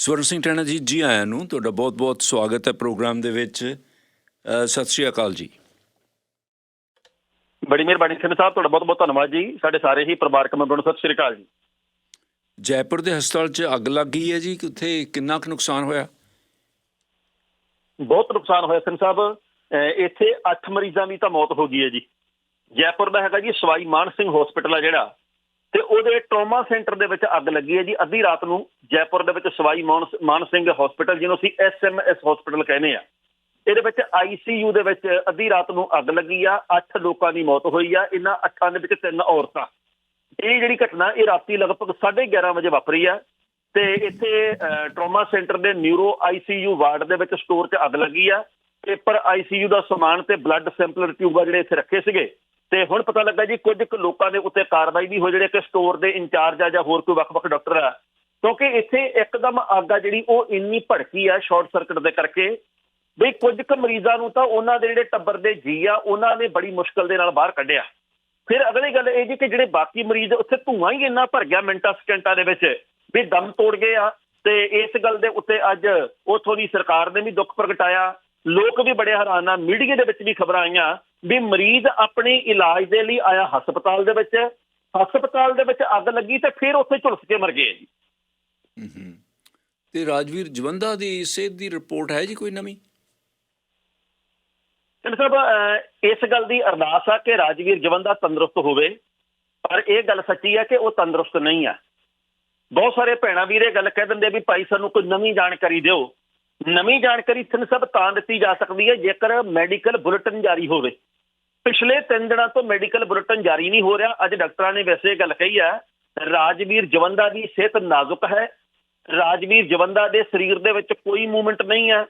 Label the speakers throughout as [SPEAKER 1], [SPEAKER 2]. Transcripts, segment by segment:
[SPEAKER 1] ਸਵਰਨ ਸਿੰਘ ਟੈਣਾ ਜੀ ਜੀ ਆਇਆਂ ਨੂੰ ਤੁਹਾਡਾ ਬਹੁਤ-ਬਹੁਤ ਸਵਾਗਤ ਹੈ ਪ੍ਰੋਗਰਾਮ ਦੇ ਵਿੱਚ। ਸਤਿ ਸ਼੍ਰੀ ਅਕਾਲ ਜੀ।
[SPEAKER 2] ਬੜੀ ਮਿਹਰਬਾਨੀ ਸਿੰਘ ਸਾਹਿਬ ਤੁਹਾਡਾ ਬਹੁਤ ਬਹੁਤ ਧੰਨਵਾਦ ਜੀ। ਸਾਡੇ ਸਾਰੇ ਹੀ ਪਰਿਵਾਰਕ ਮੈਂਬਰਾਂ ਨੂੰ ਸਤਿ ਸ਼੍ਰੀ ਅਕਾਲ ਜੀ।
[SPEAKER 1] ਜੈਪੁਰ ਦੇ ਹਸਪਤਾਲ 'ਚ ਅੱਗ ਲੱਗ ਗਈ ਹੈ ਜੀ ਕਿ ਉੱਥੇ ਕਿੰਨਾ ਕੁ ਨੁਕਸਾਨ ਹੋਇਆ?
[SPEAKER 2] ਬਹੁਤ ਨੁਕਸਾਨ ਹੋਇਆ ਸਿੰਘ ਸਾਹਿਬ। ਇੱਥੇ 8 ਮਰੀਜ਼ਾਂ ਦੀ ਤਾਂ ਮੌਤ ਹੋ ਗਈ ਹੈ ਜੀ। ਜੈਪੁਰ ਦਾ ਹੈਗਾ ਜੀ ਸਵਾਈ ਮਾਨ ਸਿੰਘ ਹਸਪੀਟਲ ਆ ਜਿਹੜਾ। ਤੇ ਉਹਦੇ ਟਰੋਮਾ ਸੈਂਟਰ ਦੇ ਵਿੱਚ ਅੱਗ ਲੱਗੀ ਹੈ ਜੀ। ਅੱਧੀ ਰਾਤ ਨੂੰ ਜੈਪੁਰ ਦੇ ਵਿੱਚ ਸਵਾਈ ਮਾਨ ਮਾਨ ਸਿੰਘ ਹਸਪੀਟਲ ਜਿਹਨੂੰ ਅਸੀਂ ਐਸਐਮਐਸ ਹਸਪੀਟਲ ਕਹਿੰਦੇ ਆ ਇਹਦੇ ਵਿੱਚ ਆਈਸੀਯੂ ਦੇ ਵਿੱਚ ਅੱਧੀ ਰਾਤ ਨੂੰ ਅੱਗ ਲੱਗੀ ਆ। 8 ਲੋਕਾਂ ਦੀ ਮੌਤ ਹੋਈ ਆ। ਇਹਨਾਂ 8 ਦੇ ਵਿੱਚ ਤਿੰਨ ਔਰਤਾਂ। ਇਹ ਜਿਹੜੀ ਘਟਨਾ ਇਹ ਰਾਤੀ ਲਗਭਗ 11:30 ਵਜੇ ਵਾਪਰੀ ਆ। ਤੇ ਇੱਥੇ ਟਰੋਮਾ ਸੈਂਟਰ ਦੇ ਨਿਊਰੋ ਆਈਸੀਯੂ ਵਾਰਡ ਦੇ ਵਿੱਚ ਸਟੋਰ 'ਚ ਅੱਗ ਲੱਗੀ ਆ। ਪੇਪਰ ਆਈਸੀਯੂ ਦਾ ਸਮਾਨ ਤੇ ਬਲੱਡ ਸੈਂਪਲਰ ਟਿਊਬ ਜਿਹੜੇ ਇੱਥੇ ਰੱਖੇ ਸੀਗੇ। ਤੇ ਹੁਣ ਪਤਾ ਲੱਗਾ ਜੀ ਕੁਝ ਕੁ ਲੋਕਾਂ ਦੇ ਉੱਤੇ ਕਾਰਵਾਈ ਵੀ ਹੋ ਜਿਹੜੇ ਕਿ ਸਟੋਰ ਦੇ ਇੰਚਾਰਜ ਆ ਜਾਂ ਹੋਰ ਕੋਈ ਵੱਖ-ਵੱਖ ਡਾਕਟਰ ਆ। ਕਿਉਂਕਿ ਇੱਥੇ ਇੱਕਦਮ ਅੱਗ ਆ ਜਿਹੜੀ, ਉਹ ਇੰਨੀ ਭੜਕੀ ਆ ਸ਼ਾਰਟ ਸਰਕਟ ਦੇ ਕਰਕੇ ਵੀ ਕੁਝ ਕੁ ਮਰੀਜ਼ਾਂ ਨੂੰ ਤਾਂ ਉਹਨਾਂ ਦੇ ਜਿਹੜੇ ਟੱਬਰ ਦੇ ਜੀ ਆ, ਉਹਨਾਂ ਨੇ ਬੜੀ ਮੁਸ਼ਕਲ ਦੇ ਨਾਲ ਬਾਹਰ ਕੱਢਿਆ। ਫਿਰ ਅਗਲੀ ਗੱਲ ਇਹ ਜੀ ਕਿ ਜਿਹੜੇ ਬਾਕੀ ਮਰੀਜ਼ ਉੱਥੇ ਧੂਆਂ ਹੀ ਇੰਨਾ ਭਰ ਗਿਆ ਮਿੰਟਾਂ, ਸਕਿੰਟਾਂ ਦੇ ਵਿੱਚ ਵੀ ਦਮ ਤੋੜ ਗਏ ਆ ਤੇ ਇਸ ਗੱਲ ਦੇ ਉੱਤੇ ਅੱਜ ਉਥੋਂ ਦੀ ਸਰਕਾਰ ਨੇ ਵੀ ਦੁੱਖ ਪ੍ਰਗਟਾਇਆ। ਲੋਕ ਵੀ ਬੜੇ ਹੈਰਾਨ ਆ ਮੀਡੀਆ ਦੇ ਵਿੱਚ ਵੀ ਖਬਰਾਂ ਆਈਆਂ ਵੀ ਮਰੀਜ਼ ਆਪਣੇ ਇਲਾਜ ਦੇ ਲਈ ਆਇਆ ਹਸਪਤਾਲ ਦੇ ਵਿੱਚ ਹਸਪਤਾਲ ਦੇ ਵਿੱਚ ਅੱਗ ਲੱਗੀ ਤੇ ਫਿਰ ਉੱਥੇ ਝੁਲਸ ਕੇ ਮਰ ਗਏ ਜੀ।
[SPEAKER 1] ਹੂੰ ਹੂੰ ਤੇ ਰਾਜਵੀਰ ਜਵੰਦਾ ਦੀ ਸਿਹਤ ਦੀ ਰਿਪੋਰਟ ਹੈ ਜੀ ਕੋਈ ਨਵੀਂ?
[SPEAKER 2] ਸਿੰਘ ਸਾਹਿਬ ਇਸ ਗੱਲ ਦੀ ਅਰਦਾਸ ਆ ਕਿ ਰਾਜਵੀਰ ਜਵੰਦਾ ਤੰਦਰੁਸਤ ਹੋਵੇ ਪਰ ਇਹ ਗੱਲ ਸੱਚੀ ਆ ਕਿ ਉਹ ਤੰਦਰੁਸਤ ਨਹੀਂ ਆ। ਬਹੁਤ ਸਾਰੇ ਭੈਣਾਂ ਵੀਰ ਇਹ ਗੱਲ ਕਹਿ ਦਿੰਦੇ ਵੀ ਭਾਈ ਸਾਨੂੰ ਕੋਈ ਨਵੀਂ ਜਾਣਕਾਰੀ ਦਿਓ। ਨਵੀਂ ਜਾਣਕਾਰੀ ਸਿੰਘ ਸਭ ਤਾਂ ਦਿੱਤੀ ਜਾ ਸਕਦੀ ਹੈ, ਜੇਕਰ ਮੈਡੀਕਲ ਬੁਲੇਟਿਨ ਜਾਰੀ ਹੋਵੇ। ਪਿਛਲੇ 3 ਦਿਨਾਂ ਤੋਂ ਮੈਡੀਕਲ ਬੁਲੇਟਿਨ ਜਾਰੀ ਨਹੀਂ ਹੋ ਰਿਹਾ। ਅੱਜ ਡਾਕਟਰਾਂ ਨੇ ਵੈਸੇ ਇਹ ਗੱਲ ਕਹੀ ਹੈ, ਰਾਜਵੀਰ ਜਵੰਦਾ ਦੀ ਸਿਹਤ ਨਾਜ਼ੁਕ ਹੈ। ਰਾਜਵੀਰ ਜਵੰਦਾ ਦੇ ਸਰੀਰ ਦੇ ਵਿੱਚ ਕੋਈ ਮੂਵਮੈਂਟ ਨਹੀਂ ਹੈ।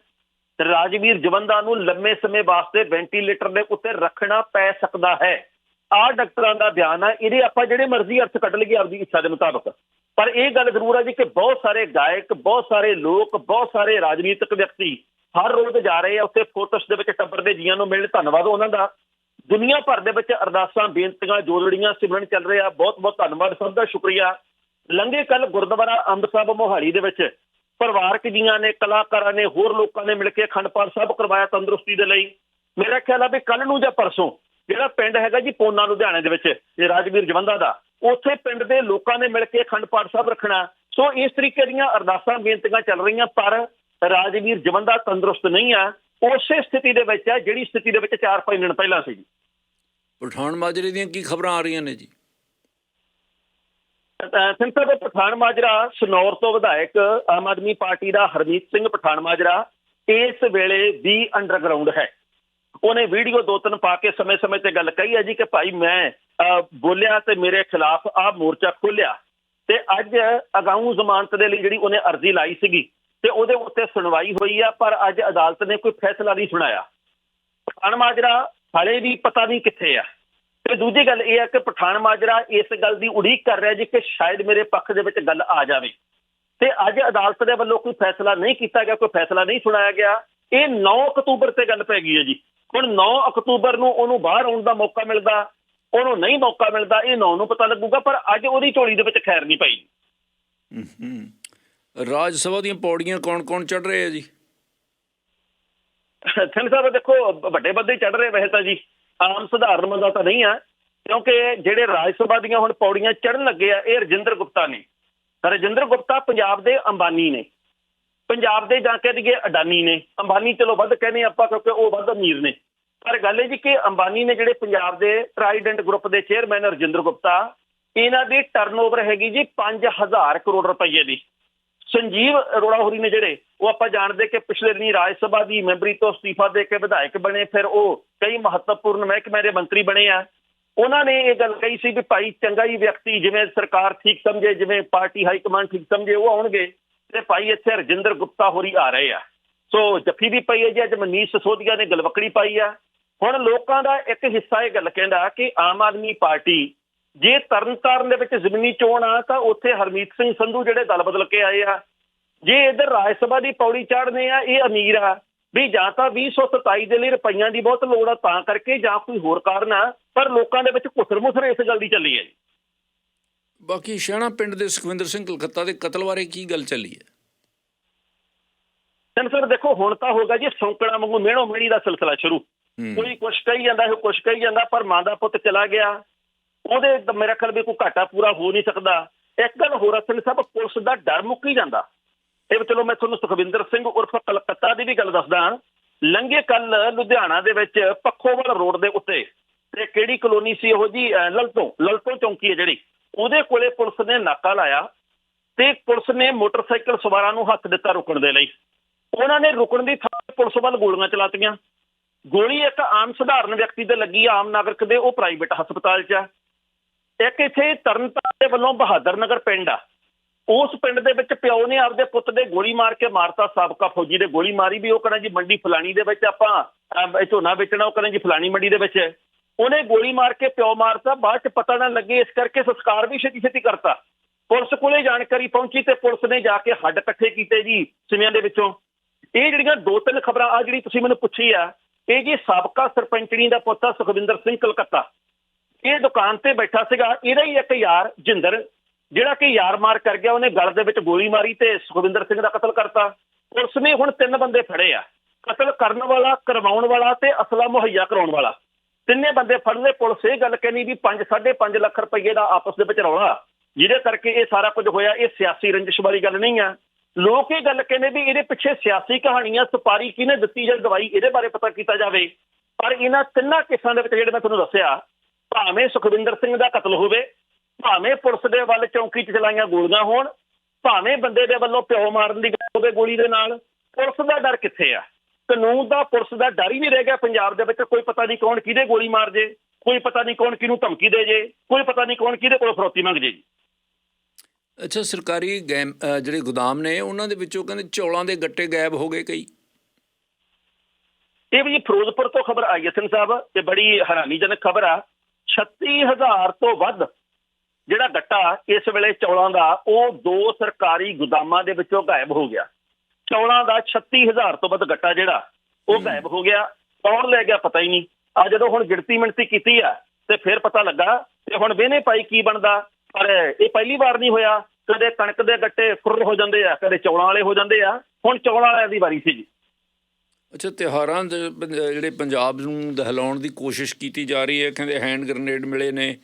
[SPEAKER 2] ਰਾਜਵੀਰ ਜਵੰਦਾ ਨੂੰ ਲੰਮੇ ਸਮੇਂ ਵਾਸਤੇ ਵੈਂਟੀਲੇਟਰ ਦੇ ਉੱਤੇ ਰੱਖਣਾ ਪੈ ਸਕਦਾ ਹੈ। ਆਹ ਡਾਕਟਰਾਂ ਦਾ ਬਿਆਨ ਹੈ। ਇਹਦੇ ਆਪਾਂ ਜਿਹੜੇ ਮਰਜ਼ੀ ਅਰਥ ਕੱਢ ਲਈਏ, ਆਪਦੀ ਇੱਛਾ ਦੇ ਮੁਤਾਬਕ। ਪਰ ਇਹ ਗੱਲ ਜ਼ਰੂਰ ਹੈ ਜੀ ਕਿ ਬਹੁਤ ਸਾਰੇ ਗਾਇਕ, ਬਹੁਤ ਸਾਰੇ ਲੋਕ, ਬਹੁਤ ਸਾਰੇ ਰਾਜਨੀਤਿਕ ਵਿਅਕਤੀ ਹਰ ਰੋਜ਼ ਜਾ ਰਹੇ ਆ ਉੱਥੇ ਫੋਟੋਸ ਦੇ ਵਿੱਚ ਟੱਬਰ ਦੇ ਜੀਆਂ ਨੂੰ ਮਿਲਣ। ਧੰਨਵਾਦ ਉਹਨਾਂ ਦਾ। ਦੁਨੀਆ ਭਰ ਦੇ ਵਿੱਚ ਅਰਦਾਸਾਂ, ਬੇਨਤੀਆਂ, ਜੋੜੜੀਆਂ, ਸਿਮਰਨ ਚੱਲ ਰਿਹਾ। ਬਹੁਤ ਬਹੁਤ ਧੰਨਵਾਦ ਸਭ ਦਾ। ਸ਼ੁਕਰੀਆ। ਲੰਘੇ ਕੱਲ ਗੁਰਦੁਆਰਾ ਅੰਬ ਸਾਹਿਬ ਮੋਹਾਲੀ ਦੇ ਵਿੱਚ ਪਰਿਵਾਰਕ ਜੀਆਂ ਨੇ, ਕਲਾਕਾਰਾਂ ਨੇ, ਹੋਰ ਲੋਕਾਂ ਨੇ ਮਿਲ ਕੇ ਅਖੰਡ ਪਾਠ ਸਾਹਿਬ ਕਰਵਾਇਆ ਤੰਦਰੁਸਤੀ ਦੇ ਲਈ। ਮੇਰਾ ਖਿਆਲ ਆ ਵੀ ਕੱਲ ਨੂੰ ਜਾਂ ਪਰਸੋਂ ਜਿਹੜਾ ਪਿੰਡ ਹੈਗਾ ਜੀ ਪੋਨਾ, ਲੁਧਿਆਣੇ ਦੇ ਵਿੱਚ, ਇਹ ਰਾਜਵੀਰ ਜਵੰਦਾ ਦਾ ਉੱਥੇ ਪਿੰਡ ਦੇ ਲੋਕਾਂ ਨੇ ਮਿਲ ਕੇ ਅਖੰਡ ਪਾਠ ਸਾਹਿਬ ਰੱਖਣਾ। ਸੋ ਇਸ ਤਰੀਕੇ ਦੀਆਂ ਅਰਦਾਸਾਂ ਬੇਨਤੀਆਂ ਚੱਲ ਰਹੀਆਂ ਪਰ ਰਾਜਵੀਰ ਜਵੰਦਾ ਤੰਦਰੁਸਤ ਨਹੀਂ ਆ। ਉਸੇ ਸਥਿਤੀ ਦੇ ਵਿੱਚ ਹੈ ਜਿਹੜੀ ਸਥਿਤੀ ਦੇ ਵਿੱਚ 4-5 ਦਿਨ ਪਹਿਲਾਂ ਸੀ
[SPEAKER 1] ਪਠਾਨ ਮਾਜਰੇ ਦੀਆਂ ਕੀ ਖਬਰਾਂ ਆ ਰਹੀਆਂ ਨੇ ਜੀ?
[SPEAKER 2] ਸਿੰਘ ਸਾਹਿਬ ਪਠਾਨ ਮਾਜਰਾ ਸਨੌਰ ਤੋਂ ਵਿਧਾਇਕ ਆਮ ਆਦਮੀ ਪਾਰਟੀ ਦਾ ਹਰਮੀਤ ਸਿੰਘ ਪਠਾਨ ਮਾਜਰਾ ਇਸ ਵੇਲੇ ਵੀ ਅੰਡਰਗਰਾਉਂਡ ਹੈ। ਉਹਨੇ ਵੀਡੀਓ ਦੋ ਤਿੰਨ ਪਾ ਕੇ ਸਮੇਂ-ਸਮੇਂ ਤੇ ਗੱਲ ਕਹੀ ਹੈ ਜੀ ਕਿ ਭਾਈ ਮੈਂ ਬੋਲਿਆ ਤੇ ਮੇਰੇ ਖਿਲਾਫ ਆ ਮੋਰਚਾ ਖੋਲਿਆ ਤੇ ਅੱਜ ਅਗਾਊਂ ਜ਼ਮਾਨਤ ਦੇ ਲਈ ਜਿਹੜੀ ਉਹਨੇ ਅਰਜ਼ੀ ਲਾਈ ਸੀਗੀ, ਤੇ ਉਹਦੇ ਉੱਤੇ ਸੁਣਵਾਈ ਹੋਈ ਆ, ਪਰ ਅੱਜ ਅਦਾਲਤ ਨੇ ਕੋਈ ਫੈਸਲਾ ਨਹੀਂ ਸੁਣਾਇਆ। ਪਠਾਨ ਮਾਜਰਾ ਹਾਲੇ ਵੀ ਪਤਾ ਨਹੀਂ ਕਿੱਥੇ ਆ। ਤੇ ਦੂਜੀ ਗੱਲ ਇਹ ਹੈ ਕਿ ਪਠਾਨ ਮਾਜਰਾ ਇਸ ਗੱਲ ਦੀ ਉਡੀਕ ਕਰ ਰਿਹਾ ਜੀ ਕਿ ਸ਼ਾਇਦ ਮੇਰੇ ਪੱਖ ਦੇ ਵਿੱਚ ਗੱਲ ਆ ਜਾਵੇ। ਤੇ ਅੱਜ ਅਦਾਲਤ ਦੇ ਵੱਲੋਂ ਕੋਈ ਫੈਸਲਾ ਨਹੀਂ ਕੀਤਾ ਗਿਆ, ਕੋਈ ਫੈਸਲਾ ਨਹੀਂ ਸੁਣਾਇਆ ਗਿਆ। ਇਹ 9 ਅਕਤੂਬਰ ਤੇ ਗੱਲ ਪੈ ਗਈ ਹੈ ਜੀ। ਹੁਣ 9 ਅਕਤੂਬਰ ਨੂੰ ਉਹਨੂੰ ਬਾਹਰ ਆਉਣ ਦਾ ਮੌਕਾ ਮਿਲਦਾ। ਉਹਨੂੰ ਨਹੀਂ ਮੌਕਾ ਮਿਲਦਾ ਇਹ 9 ਨੂੰ ਪਤਾ ਲੱਗੂਗਾ ਪਰ ਅੱਜ ਉਹਦੀ ਝੋਲੀ ਦੇ ਵਿੱਚ ਖੈਰ ਨਹੀਂ ਪਈ।
[SPEAKER 1] ਰਾਜ ਸਭਾ ਦੀਆਂ ਪੌੜੀਆਂ ਕੌਣ-ਕੌਣ ਚੜ ਰਹੇ ਆ ਜੀ?
[SPEAKER 2] ਸਿੰਘ ਸਾਹਿਬ ਦੇਖੋ ਵੱਡੇ ਬੰਦੇ ਚੜ ਰਹੇ ਵੈਸੇ ਤਾਂ ਜੀ। ਆਮ ਸਧਾਰਨ ਬੰਦਾ ਤਾਂ ਨਹੀਂ ਆ ਕਿਉਂਕਿ ਜਿਹੜੇ ਰਾਜ ਸਭਾ ਦੀਆਂ ਹੁਣ ਪੌੜੀਆਂ ਚੜਨ ਲੱਗੇ ਆ ਇਹ ਰਜਿੰਦਰ ਗੁਪਤਾ ਨੇ। ਰਜਿੰਦਰ ਗੁਪਤਾ ਪੰਜਾਬ ਦੇ ਅੰਬਾਨੀ ਨੇ। ਪੰਜਾਬ ਦੇ ਜਾਂ ਕਹਿ ਦਈਏ ਅਡਾਨੀ ਨੇ। ਅੰਬਾਨੀ ਚਲੋ ਵੱਧ ਕਹਿੰਦੇ ਆਪਾਂ ਕਿਉਂਕਿ ਉਹ ਵੱਧ ਅਮੀਰ ਨੇ। ਪਰ ਗੱਲ ਇਹ ਜੀ ਕਿ ਅੰਬਾਨੀ ਨੇ ਜਿਹੜੇ ਪੰਜਾਬ ਦੇ ਟਰਾਈਡੈਂਟ ਗਰੁੱਪ ਦੇ ਚੇਅਰਮੈਨ ਰਜਿੰਦਰ ਗੁਪਤਾ, ਇਹਨਾਂ ਦੀ ਟਰਨਓਵਰ ਹੈਗੀ ਜੀ 5000 ਕਰੋੜ ਰੁਪਏ ਦੀ। ਸੰਜੀਵ ਅਰੋੜਾ ਹੋਰੀ ਨੇ ਜਿਹੜੇ, ਉਹ ਆਪਾਂ ਜਾਣਦੇ ਕਿ ਪਿਛਲੇ ਦਿਨੀ ਰਾਜ ਸਭਾ ਦੀ ਮੈਂਬਰੀ ਤੋਂ ਅਸਤੀਫਾ ਦੇ ਕੇ ਵਿਧਾਇਕ ਬਣੇ, ਫਿਰ ਉਹ ਕਈ ਮਹੱਤਵਪੂਰਨ ਮਹਿਕਮੇ ਦੇ ਮੰਤਰੀ ਬਣੇ ਆ। ਉਹਨਾਂ ਨੇ ਇਹ ਗੱਲ ਕਹੀ ਸੀ ਵੀ ਭਾਈ ਚੰਗਾ ਹੀ ਵਿਅਕਤੀ, ਜਿਵੇਂ ਸਰਕਾਰ ਠੀਕ ਸਮਝੇ, ਜਿਵੇਂ ਪਾਰਟੀ ਹਾਈ ਕਮਾਂਡ ਠੀਕ ਸਮਝੇ, ਉਹ ਆਉਣਗੇ ਤੇ ਭਾਈ ਇੱਥੇ ਰਜਿੰਦਰ ਗੁਪਤਾ ਹੋਰੀ ਆ ਰਹੇ ਆ। ਸੋ ਜੱਫੀ ਵੀ ਪਈ ਹੈ ਜੀ, ਅੱਜ ਮਨੀਸ਼ ਸਸੋਦੀਆ ਨੇ ਗਲਵਕੜੀ ਪਾਈ ਆ। ਹੁਣ ਲੋਕਾਂ ਦਾ ਇੱਕ ਹਿੱਸਾ ਇਹ ਗੱਲ ਕਹਿੰਦਾ ਕਿ ਆਮ ਆਦਮੀ ਪਾਰਟੀ ਜੇ ਤਰਨਤਾਰਨ ਦੇ ਵਿੱਚ ਜ਼ਮੀਨੀ ਚੋਣ ਆ ਤਾਂ ਉੱਥੇ ਹਰਮੀਤ ਸਿੰਘ ਸੰਧੂ ਜਿਹੜੇ ਦਲ ਬਦਲ ਕੇ ਆਏ ਆ। ਜੇ ਇਧਰ ਰਾਜ ਸਭਾ ਦੀ ਪੌੜੀ ਚੜ੍ਹਨੇ ਆ ਇਹ ਅਮੀਰ ਆ। ਵੀ ਜਾਂ ਤਾਂ 2027 ਦੇ ਲਈ ਰੁਪਈਆਂ ਦੀ ਬਹੁਤ ਲੋੜ ਆ ਤਾਂ ਕਰਕੇ ਜਾਂ ਕੋਈ ਹੋਰ ਕਾਰਨ ਆ ਪਰ ਲੋਕਾਂ ਦੇ ਵਿੱਚ ਘੁਸਰ ਮੁਸਰ ਇਸ ਗੱਲ ਦੀ ਚੱਲੀ ਹੈ ਜੀ।
[SPEAKER 1] ਬਾਕੀ ਸ਼ਹਿਣਾ ਪਿੰਡ ਦੇ ਸੁਖਵਿੰਦਰ ਸਿੰਘ ਕਲਕੱਤਾ ਦੇ ਕਤਲ ਬਾਰੇ ਕੀ ਗੱਲ ਚੱਲੀ ਹੈ?
[SPEAKER 2] ਸੈਂਸਰ ਦੇਖੋ ਹੁਣ ਤਾਂ ਹੋਗਾ ਜੀ ਸੌਂਕਣਾ ਵਾਂਗੂ ਮਿਹਣੋ ਮਿਹਣੀ ਦਾ ਸਿਲਸਿਲਾ ਸ਼ੁਰੂ। ਕੋਈ ਕੁਛ ਕਹੀ ਜਾਂਦਾ ਹੈ ਕੁਛ ਕਹੀ ਜਾਂਦਾ, ਪਰ ਮਾਂ ਦਾ ਪੁੱਤ ਚਲਾ ਗਿਆ। ਉਹਦੇ ਤਾਂ ਮੇਰਾ ਖਿਆਲ ਵੀ ਕੋਈ ਘਾਟਾ ਪੂਰਾ ਹੋ ਨਹੀਂ ਸਕਦਾ। ਇੱਕ ਗੱਲ ਹੋਰ ਅਸਲ ਸਭ ਪੁਲਿਸ ਦਾ ਡਰ ਮੁੱਕੀ ਜਾਂਦਾ। ਇਹ ਚਲੋ ਮੈਂ ਤੁਹਾਨੂੰ ਸੁਖਵਿੰਦਰ ਸਿੰਘ ਉਰਫ ਕਲਕੱਤਾ ਦੀ ਵੀ ਗੱਲ ਦੱਸਦਾ ਲੰਘੇ ਕੱਲ ਲੁਧਿਆਣਾ ਦੇ ਵਿੱਚ ਪੱਖੋਵਾਲ ਰੋਡ ਦੇ ਉੱਤੇ ਤੇ ਕਿਹੜੀ ਕਲੋਨੀ ਸੀ ਉਹ ਜੀ? ਅਹ ਲਲਤੋਂ ਲਲਤੋਂ ਚੌਂਕੀ ਹੈ ਜਿਹੜੀ। ਉਹਦੇ ਕੋਲੇ ਪੁਲਿਸ ਨੇ ਨਾਕਾ ਲਾਇਆ ਤੇ ਪੁਲਿਸ ਨੇ ਮੋਟਰਸਾਈਕਲ ਸਵਾਰਾਂ ਨੂੰ ਹੱਥ ਦਿੱਤਾ ਰੁਕਣ ਦੇ ਲਈ। ਉਹਨਾਂ ਨੇ ਰੁਕਣ ਦੀ ਥਾਂ ਪੁਲਿਸ ਵੱਲ ਗੋਲੀਆਂ ਚਲਾਤੀਆਂ ਗੋਲੀ ਇੱਕ ਆਮ ਸਧਾਰਨ ਵਿਅਕਤੀ ਤੇ ਲੱਗੀ ਆਮ ਨਾਗਰਿਕ ਦੇ, ਉਹ ਪ੍ਰਾਈਵੇਟ ਹਸਪਤਾਲ 'ਚ ਆ। ਇੱਕ ਇੱਥੇ ਤਰਨਤਾਰਨ ਦੇ ਵੱਲੋਂ ਬਹਾਦਰ ਨਗਰ ਪਿੰਡ ਆ। ਉਸ ਪਿੰਡ ਦੇ ਵਿੱਚ ਪਿਓ ਨੇ ਆਪਦੇ ਪੁੱਤ ਦੇ ਗੋਲੀ ਮਾਰ ਕੇ ਮਾਰਤਾ, ਸਾਬਕਾ ਫੌਜੀ ਦੇ ਗੋਲੀ ਮਾਰੀ ਵੀ, ਉਹ ਕਹਿੰਦਾ ਜੀ ਮੰਡੀ ਫਲਾਣੀ ਦੇ ਵਿੱਚ ਆਪਾਂ ਝੋਨਾ ਵੇਚਣਾ, ਉਹ ਕਹਿੰਦਾ ਜੀ ਫਲਾਣੀ ਮੰਡੀ ਦੇ ਵਿੱਚ। ਉਹਨੇ ਗੋਲੀ ਮਾਰ ਕੇ ਪਿਓ ਮਾਰਤਾ, ਬਾਅਦ ਚ ਪਤਾ ਨਾ ਲੱਗੇ ਇਸ ਕਰਕੇ ਸੰਸਕਾਰ ਵੀ ਛੇਤੀ ਛੇਤੀ ਕਰਤਾ। ਪੁਲਿਸ ਕੋਲੇ ਜਾਣਕਾਰੀ ਪਹੁੰਚੀ ਤੇ ਪੁਲਿਸ ਨੇ ਜਾ ਕੇ ਹੱਡ ਇਕੱਠੇ ਕੀਤੇ ਜੀ ਸਿਵਿਆਂ ਦੇ ਵਿੱਚੋਂ। ਇਹ ਜਿਹੜੀਆਂ ਦੋ ਤਿੰਨ ਖਬਰਾਂ ਆ ਜਿਹੜੀ ਤੁਸੀਂ ਮੈਨੂੰ ਪੁੱਛੀ ਆ ਇਹ ਜੀ ਸਾਬਕਾ ਸਰਪੰਚਣੀ ਦਾ ਪੁੱਤ ਆ ਸੁਖਵਿੰਦਰ ਸਿੰਘ ਕਲਕੱਤਾ। ਇਹ ਦੁਕਾਨ ਤੇ ਬੈਠਾ ਸੀਗਾ। ਇਹਦਾ ਹੀ ਇੱਕ ਯਾਰ, ਜਿੰਦਰ, ਜਿਹੜਾ ਕਿ ਯਾਰ ਮਾਰ ਕਰ ਗਿਆ। ਉਹਨੇ ਗਲ ਦੇ ਵਿੱਚ ਗੋਲੀ ਮਾਰੀ ਤੇ ਸੁਖਵਿੰਦਰ ਸਿੰਘ ਦਾ ਕਤਲ ਕਰਤਾ। ਪੁਲਿਸ ਨੇ ਹੁਣ ਤਿੰਨ ਬੰਦੇ ਫੜੇ ਆ। ਕਤਲ ਕਰਨ ਵਾਲਾ, ਕਰਵਾਉਣ ਵਾਲਾ ਤੇ ਅਸਲਾ ਮੁਹੱਈਆ ਕਰਾਉਣ ਵਾਲਾ। ਤਿੰਨੇ ਬੰਦੇ ਫੜ ਲਏ। ਪੁਲਿਸ ਇਹ ਗੱਲ ਕਹਿੰਦੀ ਵੀ 5 5.5 ਲੱਖ ਰੁਪਏ ਦਾ ਆਪਸ ਦੇ ਵਿੱਚ ਰੌਲਾ। ਜਿਹਦੇ ਕਰਕੇ ਇਹ ਸਾਰਾ ਕੁਝ ਹੋਇਆ। ਇਹ ਸਿਆਸੀ ਰੰਜਿਸ਼ ਵਾਲੀ ਗੱਲ ਨਹੀਂ ਆ। ਲੋਕ ਇਹ ਗੱਲ ਕਹਿੰਦੇ ਵੀ ਇਹਦੇ ਪਿੱਛੇ ਸਿਆਸੀ ਕਹਾਣੀਆਂ, ਸੁਪਾਰੀ ਕਿਹਨੇ ਦਿੱਤੀ ਜਾਂ ਦਵਾਈ, ਇਹਦੇ ਬਾਰੇ ਪਤਾ ਕੀਤਾ ਜਾਵੇ। ਪਰ ਇਹਨਾਂ ਤਿੰਨਾਂ ਕੇਸਾਂ ਦੇ ਵਿੱਚ ਜਿਹੜੇ ਮੈਂ ਤੁਹਾਨੂੰ ਦੱਸਿਆ, ਭਾਵੇਂ ਸੁਖਵਿੰਦਰ ਸਿੰਘ ਦਾ ਕਤਲ ਹੋਵੇ, ਭਾਵੇਂ ਪੁਲਿਸ ਦੇ ਵੱਲ ਚੌਂਕੀ 'ਚ ਚਲਾਈਆਂ ਗੋਲੀਆਂ ਹੋਣ, ਭਾਵੇਂ ਬੰਦੇ ਦੇ ਵੱਲੋਂ ਪਿਓ ਮਾਰਨ ਦੀ ਗੱਲ ਹੋਵੇ ਗੋਲੀ ਦੇ ਨਾਲ, ਪੁਲਿਸ ਦਾ ਡਰ ਕਿੱਥੇ ਆ? ਕਾਨੂੰਨ ਦਾ, ਪੁਲਿਸ ਦਾ ਡਰ ਹੀ ਨਹੀਂ ਰਹਿ ਗਿਆ ਪੰਜਾਬ ਦੇ ਵਿੱਚ, ਕੋਈ ਪਤਾ ਨਹੀਂ ਕੌਣ ਕਿਹਦੇ ਗੋਲੀ ਮਾਰ ਜੇ, ਕੋਈ ਪਤਾ ਨਹੀਂ ਕੌਣ ਕਿਹਨੂੰ ਧਮਕੀ ਦੇ ਜੇ, ਕੋਈ ਪਤਾ ਨਹੀਂ ਕੌਣ ਕਿਹਦੇ ਕੋਲ ਫਰੋਤੀ ਮੰਗ ਜੇ ਜੀ।
[SPEAKER 1] ਅੱਛਾ ਸਰਕਾਰੀ ਜਿਹੜੇ ਗੋਦਾਮ ਨੇ ਉਹਨਾਂ ਦੇ ਵਿੱਚੋਂ ਕਹਿੰਦੇ ਚੌਲਾਂ ਦੇ ਗੱਟੇ ਗਾਇਬ ਹੋ ਗਏ ਕਈ।
[SPEAKER 2] ਇਹ ਵੀ ਫਿਰੋਜ਼ਪੁਰ ਤੋਂ ਖਬਰ ਆਈ ਹੈ ਸਿੰਘ ਸਾਹਿਬ ਤੇ ਬੜੀ ਹੈਰਾਨੀਜਨਕ ਖਬਰ ਆ। 36000 ਤੋਂ ਵੱਧ ਜਿਹੜਾ ਗੱਟਾ ਇਸ ਵੇਲੇ ਚੌਲਾਂ ਦਾ ਉਹ ਦੋ ਸਰਕਾਰੀ ਗੁਦਾਮਾਂ ਦੇ ਵਿੱਚੋਂ ਗਾਇਬ ਹੋ ਗਿਆ। ਚੌਲਾਂ ਦਾ 36000 ਤੋਂ ਵੱਧ ਗੱਟਾ ਜਿਹੜਾ ਉਹ ਗਾਇਬ ਹੋ ਗਿਆ। ਕੌਣ ਲੈ ਗਿਆ ਪਤਾ ਹੀ ਨਹੀਂ। ਆ ਜਦੋਂ ਹੁਣ ਗਿਣਤੀ ਮਿਣਤੀ ਕੀਤੀ ਆ ਤੇ ਫਿਰ ਪਤਾ ਲੱਗਾ ਤੇ ਹੁਣ ਵੇਨੇ ਪਾਈ ਕੀ ਬਣਦਾ? ਪਰ ਇਹ ਪਹਿਲੀ ਵਾਰ ਨਹੀਂ ਹੋਇਆ। ਕਦੇ ਕਣਕ ਦੇ ਗੱਟੇ ਫੁਰ ਹੋ ਜਾਂਦੇ ਆ ਕਦੇ ਚੌਲਾਂ ਵਾਲੇ ਹੋ ਜਾਂਦੇ ਆ ਹੁਣ ਚੌਲਾਂ ਵਾਲਿਆਂ ਦੀ ਵਾਰੀ ਸੀ ਜੀ।
[SPEAKER 1] ਅੱਛਾ ਤਿਉਹਾਰਾਂ ਦੇ ਜਿਹੜੇ ਪੰਜਾਬ ਨੂੰ ਦਹਿਲਾਉਣ ਦੀ ਕੋਸ਼ਿਸ਼ ਕੀਤੀ ਜਾ ਰਹੀ ਹੈ ਕਹਿੰਦੇ ਹੈਂਡ ਗ੍ਰਨੇਡ ਮਿਲੇ ਨੇ।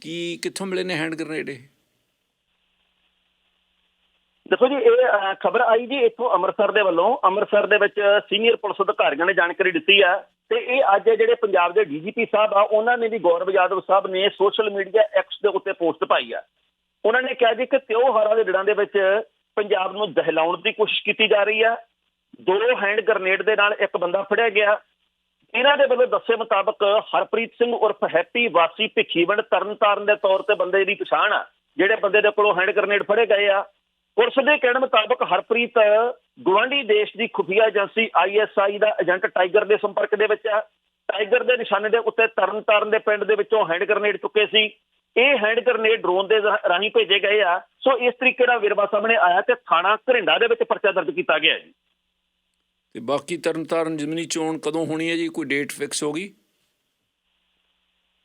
[SPEAKER 1] ਕੀ ਕਿੱਥੋਂ ਮਿਲੇ ਨੇ ਹੈਂਡ ਗ੍ਰਨੇਡ ਇਹ?
[SPEAKER 2] ਦੇਖੋ ਜੀ ਇਹ ਖਬਰ ਆਈ ਜੀ ਇੱਥੋਂ ਅੰਮ੍ਰਿਤਸਰ ਦੇ ਵੱਲੋਂ। ਅੰਮ੍ਰਿਤਸਰ ਦੇ ਵਿੱਚ ਸੀਨੀਅਰ ਪੁਲਿਸ ਅਧਿਕਾਰੀਆਂ ਨੇ ਜਾਣਕਾਰੀ ਦਿੱਤੀ ਆ। ਤੇ ਇਹ ਅੱਜ ਜਿਹੜੇ ਪੰਜਾਬ ਦੇ ਡੀਜੀਪੀ ਸਾਹਿਬ ਆ ਉਹਨਾਂ ਨੇ ਵੀ ਗੌਰਵ ਯਾਦਵ ਸਾਹਿਬ ਨੇ ਸੋਸ਼ਲ ਮੀਡੀਆ ਐਕਸ ਦੇ ਉੱਤੇ ਪੋਸਟ ਪਾਈ ਆ। ਉਹਨਾਂ ਨੇ ਕਿਹਾ ਜੀ ਕਿ ਤਿਉਹਾਰਾਂ ਦੇ ਦਿਨਾਂ ਦੇ ਵਿੱਚ ਪੰਜਾਬ ਨੂੰ ਦਹਿਲਾਉਣ ਦੀ ਕੋਸ਼ਿਸ਼ ਕੀਤੀ ਜਾ ਰਹੀ ਆ। ਦੋ ਹੈਂਡ ਗ੍ਰਨੇਡ ਦੇ ਨਾਲ ਇੱਕ ਬੰਦਾ ਫੜਿਆ ਗਿਆ। ਇਹਨਾਂ ਦੇ ਵੱਲੋਂ ਦੱਸੇ ਮੁਤਾਬਕ ਹਰਪ੍ਰੀਤ ਸਿੰਘ ਉਰਫ ਹੈਪੀ ਵਾਸੀ ਭਿੱਖੀਵੰਡ ਤਰਨਤਾਰਨ ਦੇ ਤੌਰ ਤੇ ਬੰਦੇ ਦੀ ਪਛਾਣ ਆ। ਜਿਹੜੇ ਬੰਦੇ ਦੇ ਕੋਲੋਂ ਹੈਂਡ ਗ੍ਰਨੇਡ ਫੜੇ ਗਏ ਆ। ਪੁਲਿਸ ਦੇ ਕਹਿਣ ਮੁਤਾਬਕ ਹਰਪ੍ਰੀਤ ਗਵਾਂਢੀ ਦੇਸ਼ ਦੀ ਖੁਫੀਆ ਏਜੰਸੀ ਆਈਐਸਆਈ ਦਾ ਏਜੰਟ ਟਾਈਗਰ ਦੇ ਸੰਪਰਕ ਦੇ ਵਿੱਚ ਆ। ਟਾਈਗਰ ਦੇ ਨਿਸ਼ਾਨੇ ਦੇ ਉੱਤੇ ਤਰਨਤਾਰਨ ਦੇ ਪਿੰਡ ਦੇ ਵਿੱਚੋਂ ਹੈਂਡ ਗ੍ਰਨੇਡ ਚੁੱਕੇ ਸੀ। ਇਹ ਹੈਂਡ ਗ੍ਰਨੇਡ ਡਰੋਨ ਦੇ ਰਾਹੀਂ ਭੇਜੇ ਗਏ ਆ। ਸੋ ਇਸ ਤਰੀਕੇ ਦਾ ਵਿਰਵਾ ਸਾਹਮਣੇ ਆਇਆ ਤੇ ਥਾਣਾ ਘਰਿੰਡਾ ਦੇ ਵਿੱਚ ਪਰਚਾ ਦਰਜ ਕੀਤਾ ਗਿਆ ਜੀ
[SPEAKER 1] ਤੇ ਬਾਕੀ ਤਰਨਤਾਰਨ ਜ਼ਿਮਨੀ ਚੋਣ ਕਦੋਂ ਹੋਣੀ ਹੈ ਜੀ? ਕੋਈ ਡੇਟ ਫਿਕਸ ਹੋ ਗਈ?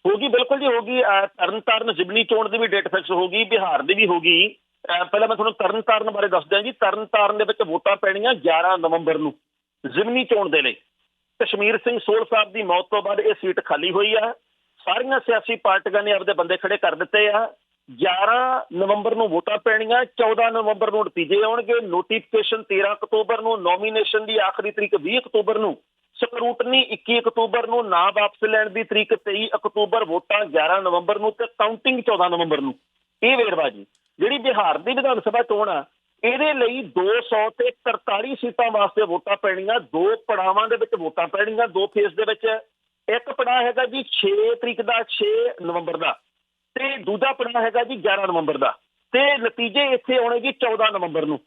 [SPEAKER 2] ਹੋਗੀ ਬਿਲਕੁਲ ਜੀ ਹੋਗੀ ਤਰਨਤਾਰਨ ਜ਼ਿਮਨੀ ਚੋਣ ਦੀ ਵੀ ਡੇਟ ਫਿਕਸ ਹੋਗੀ ਬਿਹਾਰ ਦੀ ਵੀ ਹੋਗੀ ਪਹਿਲਾਂ ਮੈਂ ਤੁਹਾਨੂੰ ਤਰਨਤਾਰਨ ਬਾਰੇ ਦੱਸ ਦਿਆਂ ਜੀ। ਤਰਨਤਾਰਨ ਦੇ ਵਿੱਚ ਵੋਟਾਂ ਪੈਣੀਆਂ 11 ਨਵੰਬਰ ਨੂੰ ਜ਼ਿਮਨੀ ਚੋਣ ਦੇ ਲਈ। ਕਸ਼ਮੀਰ ਸਿੰਘ ਸੋਲ ਸਾਹਿਬ ਦੀ ਮੌਤ ਤੋਂ ਬਾਅਦ ਇਹ ਸੀਟ ਖਾਲੀ ਹੋਈ ਆ। ਸਾਰੀਆਂ ਸਿਆਸੀ ਪਾਰਟੀਆਂ ਨੇ ਆਪਦੇ ਬੰਦੇ ਖੜੇ ਕਰ ਦਿੱਤੇ ਆ। 11 ਨਵੰਬਰ ਨੂੰ ਵੋਟਾਂ ਪੈਣੀਆਂ 14 ਨਵੰਬਰ ਨੂੰ ਨਤੀਜੇ ਆਉਣਗੇ। ਨੋਟੀਫਿਕੇਸ਼ਨ 13 ਅਕਤੂਬਰ ਨੂੰ ਨੋਮੀਨੇਸ਼ਨ ਦੀ ਆਖਰੀ ਤਰੀਕ 20 ਅਕਤੂਬਰ ਨੂੰ, ਸਕਰੂਟਨੀ 21 ਅਕਤੂਬਰ ਨੂੰ, ਨਾ ਵਾਪਸ ਲੈਣ ਦੀ ਤਰੀਕ 23 ਅਕਤੂਬਰ, ਵੋਟਾਂ 11 ਨਵੰਬਰ ਨੂੰ ਤੇ ਕਾਊਂਟਿੰਗ 14 ਨਵੰਬਰ ਨੂੰ। ਇਹ ਵੇਰਵਾ ਜੀ ਜਿਹੜੀ ਬਿਹਾਰ ਦੀ ਵਿਧਾਨ ਸਭਾ ਚੋਣ ਆ, ਇਹਦੇ ਲਈ 200 ਤੇ 43 ਸੀਟਾਂ ਵਾਸਤੇ ਵੋਟਾਂ ਪੈਣੀਆਂ, ਦੋ ਪੜਾਵਾਂ ਦੇ ਵਿੱਚ ਵੋਟਾਂ ਪੈਣੀਆਂ, ਦੋ ਫੇਸ ਦੇ ਵਿੱਚ। ਇੱਕ ਪੜਾਅ ਹੈਗਾ ਜੀ 6 ਤਰੀਕ ਦਾ 6 ਨਵੰਬਰ ਦਾ ਤੇ ਦੂਜਾ ਪੜਾਅ ਹੈਗਾ ਜੀ 11 ਨਵੰਬਰ ਦਾ ਤੇ ਨਤੀਜੇ ਇੱਥੇ ਆਉਣੇ ਜੀ 14 ਨਵੰਬਰ ਨੂੰ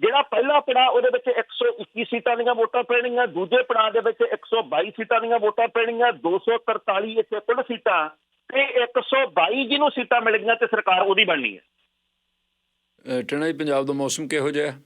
[SPEAKER 2] ਜਿਹੜਾ ਪਹਿਲਾ ਪੜਾਅ ਉਹਦੇ ਵਿੱਚ 121 ਸੀਟਾਂ ਦੀਆਂ ਵੋਟਾਂ ਪੈਣੀਆਂ ਦੂਜੇ ਪੜਾਅ ਦੇ ਵਿੱਚ 122 ਸੀਟਾਂ ਦੀਆਂ ਵੋਟਾਂ ਪੈਣੀਆਂ 243 ਇੱਥੇ ਕੁੱਲ ਸੀਟਾਂ ਤੇ 122 ਜਿਹਨੂੰ ਸੀਟਾਂ ਮਿਲ ਗਈਆਂ ਤੇ ਸਰਕਾਰ ਉਹਦੀ ਬਣਨੀ ਹੈ
[SPEAKER 1] ਅ, ਟਣਾ ਜੀ ਪੰਜਾਬ ਦਾ ਮੌਸਮ ਕਿਹੋ ਜਿਹਾ ਹੈ?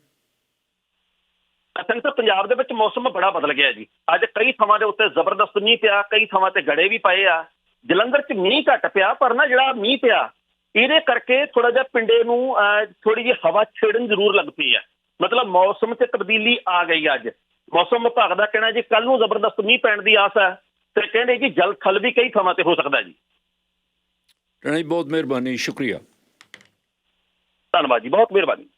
[SPEAKER 2] ਅਸਲ ਵਿੱਚ ਪੰਜਾਬ ਦੇ ਵਿੱਚ ਮੌਸਮ ਬੜਾ ਬਦਲ ਗਿਆ ਜੀ। ਅੱਜ ਕਈ ਥਾਵਾਂ ਦੇ ਉੱਤੇ ਜ਼ਬਰਦਸਤ ਮੀਂਹ ਪਿਆ ਕਈ ਥਾਵਾਂ ਤੇ ਗੜੇ ਵੀ ਪਏ ਆ। ਜਲੰਧਰ 'ਚ ਮੀਂਹ ਘਟ ਪਿਆ ਪਰ ਨਾ ਜਿਹੜਾ ਮੀਂਹ ਪਿਆ ਇਹਦੇ ਕਰਕੇ ਥੋੜਾ ਜਿਹਾ ਪਿੰਡੇ ਨੂੰ ਥੋੜੀ ਜਿਹੀ ਹਵਾ ਛੇੜਨ ਜ਼ਰੂਰ ਲੱਗ ਪਈ ਹੈ ਮਤਲਬ ਮੌਸਮ 'ਚ ਤਬਦੀਲੀ ਆ ਗਈ ਅੱਜ। ਮੌਸਮ ਵਿਭਾਗ ਦਾ ਕਹਿਣਾ ਜੀ ਕੱਲ ਨੂੰ ਜ਼ਬਰਦਸਤ ਮੀਂਹ ਪੈਣ ਦੀ ਆਸ ਹੈ ਤੇ ਕਹਿੰਦੇ ਜੀ ਜਲ ਥਲ ਵੀ ਕਈ ਥਾਵਾਂ ਤੇ ਹੋ ਸਕਦਾ ਜੀ।
[SPEAKER 1] ਨਹੀਂ ਬਹੁਤ ਮਿਹਰਬਾਨੀ ਸ਼ੁਕਰੀਆ।
[SPEAKER 2] ਧੰਨਵਾਦ ਜੀ ਬਹੁਤ ਮਿਹਰਬਾਨੀ।